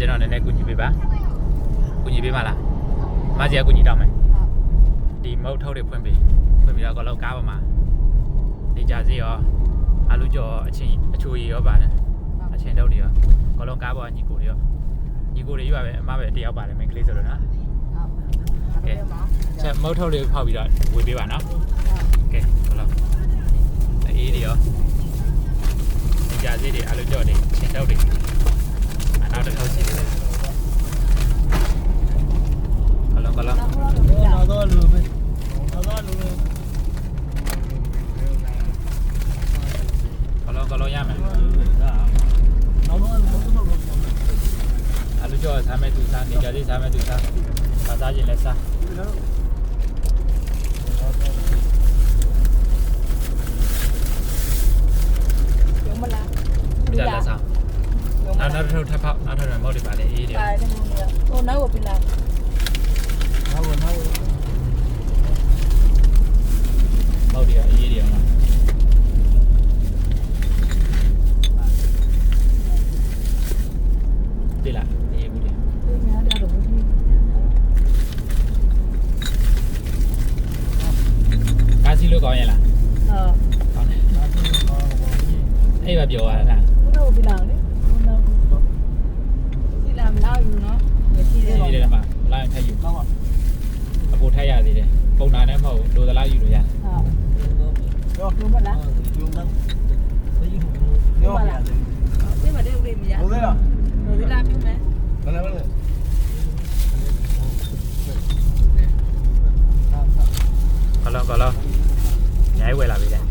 ကျွန်တော်နည်းနည်းကူညီပေးပါကူညီပေးပါလားမကြီးကကူညီတောင်းမယ်ဒီမုတ်ထုတ်တွေဖွင့်ပေးဖွင့်ပြီးတော့အကလုံးကားပေါ်မှာနေကြစီရောအလူကျော်အချင်းအချိုရီရောပါတယ်အချင်းတုပ်တွေရောအကလုံးကားပေါ်ကညီကိုတွေရောညီကိုတွေရွာပဲအမပဲတယောက်ပါတယ်မိန်းကလေးဆိုလို့နော်ချက်မုတ်ထုတ်တွေဖောက်ပြီးတော့ဝေပေးပါနော်ကဲအကလုံးအေးတွေရောနေကြစီတွေအလူကျော်တွေအချင်းတုပ်တွေအနောက်တစ်ခေါက်ရှိတယ်ကလုံးကလုံး နောက်တော့လူပဲနောက်တော့လူပဲ တော်တော်ရမယ်နောက်တော့ဘုံဘုံဘုံအလူကျော်စားမဲ့သူစားနေကြသေးစားမဲ့သူစားစားစားခြင်းလဲစားရုံမလားပြလာစားနောက်နောက်တစ်ထုပ်ထပ်ဖောက်နောက်ထပ်ရမောက်တွေပါလေအေးတယ်ပါတယ်ဟိုနောက်ကိုပြလာနောက်ကိုနောက် ကားစီလို့ကောင်းရလားဟုတ်ကောင်းတယ်အဲ့ပါပြောရတာဘုရားဘီလာလေဘုရားစီလာမလာဘူးနော်မရှိသေးပါဘူးဒီလေမှာလာရင်ထည့်ယူဟုတ်ပါအပေါ်ထည့်ရသေးတယ်ပုံနာနဲ့မဟုတ်ဘူးလိုသလားယူလို့ရဟုတ်ရောယူမလားယူမလားယူမလားဒီမှာတဲ့ဦးလေးမရဘူးဟုတ်လားဟုတ်လားပြမယ် နားနားနားကလာကလာညိုင်းဝယ်လာပြီတဲ့